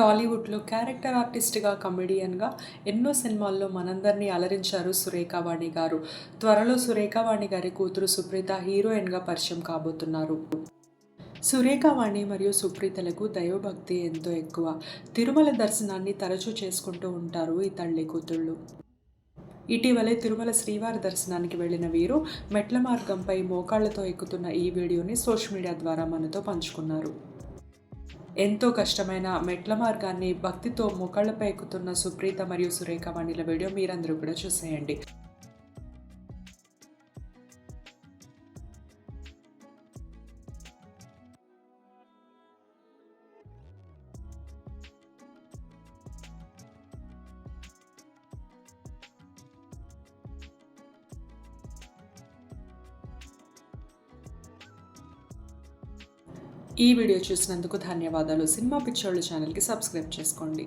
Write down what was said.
టాలీవుడ్లో క్యారెక్టర్ ఆర్టిస్ట్గా కమెడియన్గా ఎన్నో సినిమాల్లో మనందరినీ అలరించారు సురేఖావాణి గారు. త్వరలో సురేఖావాణి గారి కూతురు సుప్రీత హీరోయిన్గా పరిచయం కాబోతున్నారు. సురేఖావాణి మరియు సుప్రీతలకు దైవభక్తి ఎంతో ఎక్కువ. తిరుమల దర్శనాన్ని తరచూ చేసుకుంటూ ఉంటారు ఈ తల్లి కూతుళ్ళు. ఇటీవలే తిరుమల శ్రీవారి దర్శనానికి వెళ్ళిన వీరు మెట్ల మార్గంపై మోకాళ్ళతో ఎక్కుతున్న ఈ వీడియోని సోషల్ మీడియా ద్వారా మనతో పంచుకున్నారు. ఎంతో కష్టమైన మెట్ల మార్గాన్ని భక్తితో మోకాళ్ళపై ఎక్కుతున్న సుప్రీత మరియు సురేఖ వాణిల వీడియో మీరందరూ కూడా చూసేయండి. ఈ వీడియో చూసినందుకు ధన్యవాదాలు. సినిమా పిక్చర్లు ఛానల్కి సబ్స్క్రైబ్ చేసుకోండి.